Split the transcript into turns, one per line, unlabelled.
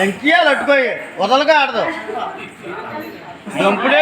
ఎంకియాలి అట్టుకోయి వదలగా ఆడదు. దంపుడే